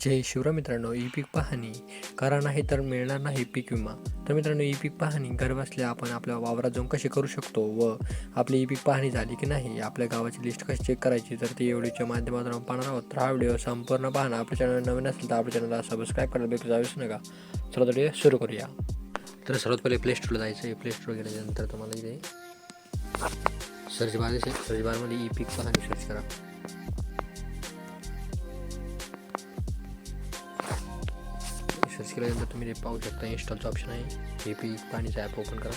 जय शिवराम मित्रांनो ई पीक पाहणी करा नाही तर मिळणार नाही पीक विमा. तर मित्रांनो ई पीक पाहणी घर आपण आपल्या वावरात जाऊन कशी करू शकतो व आपली ई पीक पाहणी झाली की नाही आपल्या गावाची लिस्ट कशी चेक करायची तर ती एवढीच्या माध्यमातून आपण पाहणार आहोत. तर हा व्हिडिओ संपूर्ण पाहणं. आपल्या चॅनल नवीन असेल तर आपल्या चॅनलला सबस्क्राईब करायला बिलकुल जावीच नका. चला तरी सुरू करूया. तर सर्वात पहिले प्ले स्टोरला जायचं आहे. प्ले स्टोर गेल्यानंतर तुम्हाला इथे सर्च बार सर्च बारमध्ये ई पीक पाहणी सर्च करा. केल्यानंतर तुम्ही ते पाहू शकता इन्स्टॉलचं ऑप्शन आहे ए पी पाणीचा ॲप ओपन करा।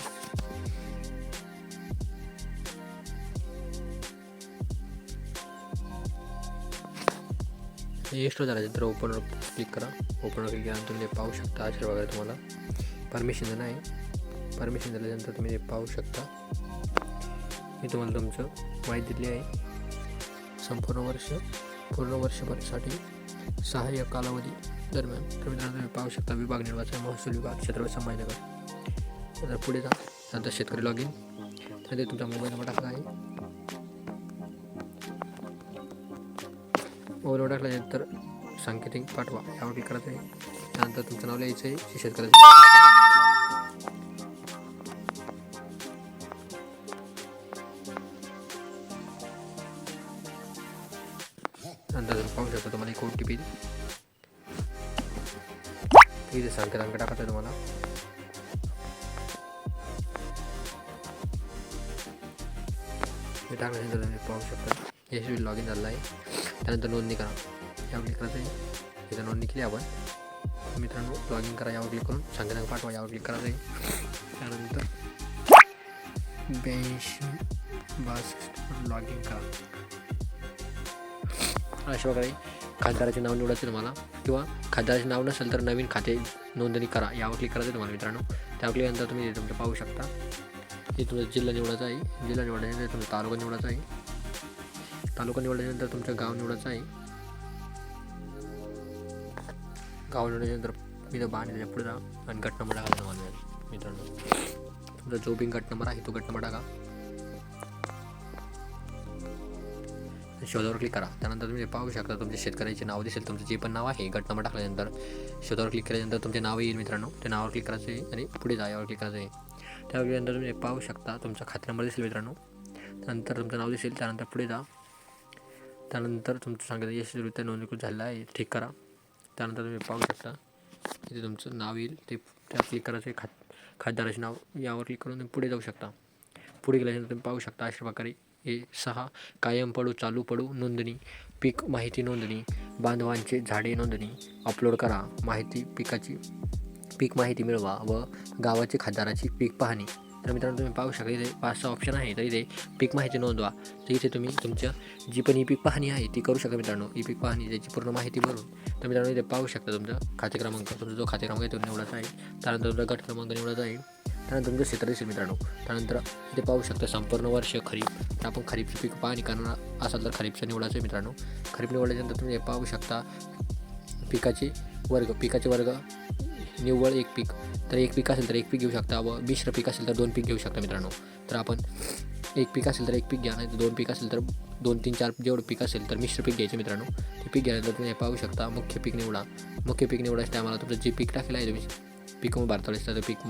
इन्स्टॉल झाल्यानंतर ओपनवर क्लिक करा। ओपनवर क्लिक केल्यानंतर तुम्ही ते पाहू शकता अशा वगैरे तुम्हाला परमिशन देणं आहे परमिशन दिल्यानंतर तुम्ही ते पाहू शकता मी तुम्हाला तुमचं माहिती दिली आहे संपूर्ण वर्ष पूर्ण वर्षभरासाठी सहाय्य कालावधी। दरम्यान तर मित्रांनो तुम्ही पाहू शकता. विभाग निर्वाचन महसूल विभाग क्षेत्र संभाजीनगर. तर पुढे जा. नंतर शेतकरी लॉग इन तर ते तुमचा मोबाईल नंबर टाकला आहे. मोबाईल नंबर टाकल्यानंतर सांकेतिक पाठवा. यावर क्लिक करायचं आहे. त्यानंतर तुमचं नाव लिहायचं आहे. शेतकऱ्याचं नंतर तुम्ही पाहू शकता तुम्हाला एक ओ टी पी इथे सांगते अंक टाकायचं आहे तुम्हाला. हे टाकल्यानंतर तुम्ही पाहू शकता. यशस्वी लॉग इन झालं आहे त्यानंतर नोंदणी करा. यावर क्लिक करायचं आहे. इथं नोंदणी केली आपण. मित्रांनो लॉग इन करा यावर क्लिक करून. सांगते पाठवा यावर क्लिक करायचं आहे. त्यानंतर ब्याऐंशी बासष्ट लॉग इन करा. अशा प्रकारे खासदाराचे नाव निवडायचं तुम्हाला? किंवा खासदाराचे नाव नसेल तर नवीन खाते नोंदणी करा यावर क्लिक करायचं तुम्हाला मित्रांनो. त्यावर क्लिक नंतर तुम्ही तुमचं पाहू शकता. हे तुमचा जिल्हा निवडायचा आहे. जिल्हा निवडल्यानंतर तुमचा तालुका निवडायचा आहे. तालुका निवडल्यानंतर तुमचं गाव निवडायचं आहे. गाव निवडल्यानंतर मी तर बाहेर पुढे जा आणि गट नंबर टाका तुम्हाला मित्रांनो. तुमचा जो बिन गट नंबर आहे तो गट नंबर टाका. शोधावर क्लिक करा. त्यानंतर तुम्ही पाहू शकता तुमच्या शेतकऱ्याचे नाव दिसेल. तुमचं जे पण नाव आहे गट नंबर टाकल्यानंतर शोधावर क्लिक केल्यानंतर तुमचे नाव येईल मित्रांनो. त्या नावावर क्लिक करायचं आहे आणि पुढे जा यावर क्लिक करायचं आहे त्यावर गेल्यानंतर तुम्ही पाहू शकता तुमचा खाते नंबर दिसेल मित्रांनो. त्यानंतर तुमचं नाव दिसेल त्यानंतर पुढे जा. त्यानंतर तुमचं सांगितलं यशस्वीरित्या नोंदणीकृत झालेलं आहे ठीक करा. त्यानंतर तुम्ही पाहू शकता तिथे तुमचं नाव येईल ते त्या क्लिक करायचं आहे खात खातदाराचे नाव यावर क्लिक करून तुम्ही पुढे जाऊ शकता. पुढे गेल्यानंतर तुम्ही पाहू शकता अशा प्रकारे हे सहा. कायम पडू चालू पडू नोंदणी. पीक माहिती नोंदणी. बांधवांचे झाडे नोंदणी. अपलोड करा. माहिती पिकाची पीक माहिती मिळवा व गावाची खासदाराची पीक पाहणी. तर मित्रांनो तुम्ही पाहू शकता इथे पाच सहा ऑप्शन आहे तर इथे पीक माहिती नोंदवा. तर इथे तुम्ही तुमच्या जी पण ई पीक पाहणी आहे ती करू शकता मित्रांनो. ई पीक पाहणी त्याची पूर्ण माहिती भरून. तर मित्रांनो इथे पाहू शकता तुमचा खाते क्रमांक. तुमचा जो खाते क्रमांक आहे तो निवडायचा आहे. त्यानंतर तुमचा गट क्रमांक निवडायचा आहे. त्यानंतर तुमचं क्षेत्र दिसेल मित्रांनो त्यानंतर इथे पाहू शकता संपूर्ण वर्ष खरीप तर आपण खरीपची पीक पाहणी करणार असाल तर खरीपचं निवडायचं आहे मित्रांनो. खरीप निवडल्यानंतर तुम्ही हे पाहू शकता पिकाचे वर्ग पिकाचे वर्ग निव्वळ एक पीक. तर एक पीक असेल तर एक पीक घेऊ शकता व मिश्र पीक असेल तर दोन पीक घेऊ शकता मित्रांनो. तर आपण एक पीक असेल तर एक पीक घ्या नाही तर दोन पीक असेल तर दोन तीन चार जेवढं पीक असेल तर मिश्र पीक घ्यायचे मित्रांनो. ते पीक घ्यायनंतर तुम्ही हे पाहू शकता मुख्य पीक निवडा. मुख्य पीक निवडायच्या टायमाला तुमचं जे पीक टाकलं आहे तुम्ही पीक मग असतं तर पीक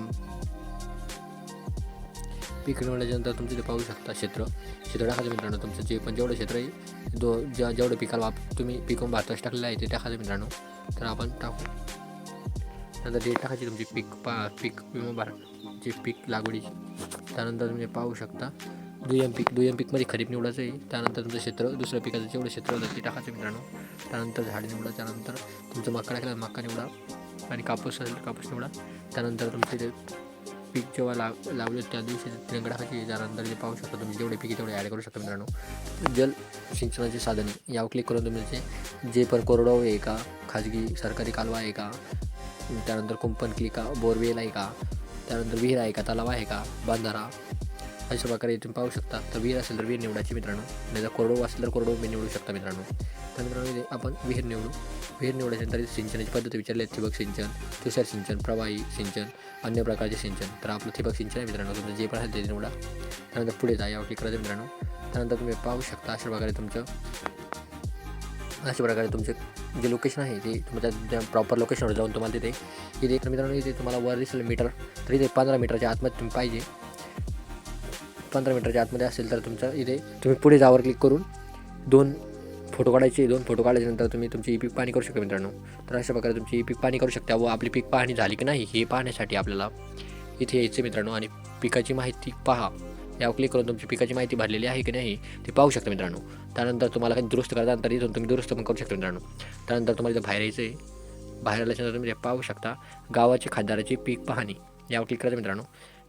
पीक निवडल्यानंतर तुमचं ते पाहू शकता क्षेत्र. क्षेत्र टाकायचं मित्रांनो तुमचं जे पण जेवढं क्षेत्र आहे दो ज्या जेवढं पिकाला वाप तुम्ही पिकवून भारतास टाकलेलं आहे ते टाकायचं मित्रांनो. तर आपण टाकू. नंतर डेट टाकायची तुमची पीक पा पीक विमा भार जे पीक लागवडीची त्यानंतर तुम्ही पाहू शकता दुय्यम पीक दुय्यम पीकमध्ये खरीप निवडायचं आहे. त्यानंतर तुमचं क्षेत्र दुसऱ्या पिकाचं जेवढं क्षेत्र होतं ते टाकायचं मित्रांनो. त्यानंतर झाड निवडा त्यानंतर तुमचं मक्का टाकला मक्का निवडा. आणि कापूस असेल कापूस निवडा. त्यानंतर तुमचे जे पीक जेव्हा लाव लावले त्या दिवशी तिरंगा टाकायची जे पाहू शकता तुम्ही जेवढे पीक तेवढे ॲड करू शकता मित्रांनो. जल सिंचनाचे साधने यावर क्लिक करून तुम्ही जे जे पण कोरडाव आहे का खाजगी सरकारी कालवा आहे का त्यानंतर कुंपण क्लिका बोरवेल आहे का त्यानंतर विहीर आहे का तलाव आहे का बांधारा अशा प्रकारे तुम्ही पाहू शकता. तर विहीर असेल तर विहीर निवडायची मित्रांनो. नाही जर कोरडो असेल तर कोरडो मी निवडू शकता मित्रांनो. तर मित्रांनो आपण विहीर निवडू. विहीर निवडायच्यानंतर इथे सिंचनाची पद्धती विचारली ठिबक सिंचन तुषार सिंचन प्रवाही सिंचन अन्य प्रकारचे सिंचन. तर आपलं ठिबक सिंचन आहे मित्रांनो तुमचं जे पण असेल ते निवडा. त्यानंतर पुढे जा यावर क्लिक करायचं मित्रांनो. त्यानंतर तुम्ही पाहू शकता अशा प्रकारे तुमचं अशा प्रकारे तुमचे जे लोकेशन आहे ते तुमच्या प्रॉपर लोकेशनवर जाऊन तुम्हाला तिथे इथे तर मित्रांनो इथे तुम्हाला वर दिसेल मीटर. तर इथे पंधरा मीटरच्या आतमध्ये तुम्ही पाहिजे. पंधरा मीटरच्या आतमध्ये असेल तर तुमचं इथे तुम्ही पुढे जावर क्लिक करून दोन फोटो काढायचे दोन फोटो काढल्यानंतर तुम्ही तुमची ई पीक पाणी करू शकता मित्रांनो. तर अशा प्रकारे तुमची ई पीक पाणी करू शकता. व आपली पीक पाहणी झाली की नाही हे पाहण्यासाठी आपल्याला इथे यायचं मित्रांनो. आणि पिकाची माहिती पहा. यावर क्लिक करून तुमची पिकाची माहिती भरलेली आहे की नाही ते पाहू शकता मित्रांनो. त्यानंतर तुम्हाला काही दुरुस्त करायचं तर इथून तुम्ही दुरुस्त पण करू शकता मित्रांनो. त्यानंतर तुम्हाला इथं बाहेर यायचं आहे बाहेर आल्याच्यानंतर तुम्ही पाहू शकता गावाची खासदाराची पीक पाहणी. यावर क्लिक करायचं मित्रांनो.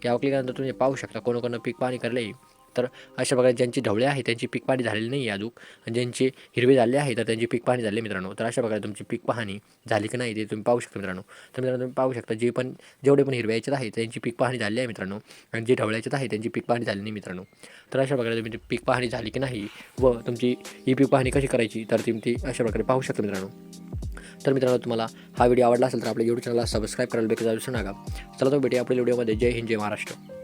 यावर क्लिक केल्यानंतर तुम्ही पाहू शकता कोणाकोणा पीक पाहणी करले तर अशा प्रकारे ज्यांची ढवळे आहे त्यांची पीक पाहणी झालेली नाही आहे अजून. आणि ज्यांचे हिरवे झाले आहे तर त्यांची पीक पाहणी झाली मित्रांनो. तर अशा प्रकारे तुमची पीक पाहणी झाली की नाही ते तुम्ही पाहू शकता मित्रांनो. तर मित्रांनो तुम्ही पाहू शकता जे पण जेवढे पण हिरव्या याच्यात आहे त्यांची पीक पाहणी झाली आहे मित्रांनो. आणि जे ढवळ्या आहे त्यांची पीक पाहणी झाली नाही मित्रांनो. तर अशा प्रकारे तुम्ही ती पीक पाहणी झाली की नाही व तुमची ही पीक पाहणी कशी करायची तर तुम्ही ती अशा प्रकारे पाहू शकता मित्रांनो. तर मित्रांनो तुम्हाला हा व्हिडिओ आवडला असेल तर आपल्या यूट्यूब चॅनलला सबस्क्राईब करायला बेकार विसरू नका. चला तो भेटूया आपल्या व्हिडिओमध्ये. जय हिंद जय महाराष्ट्र.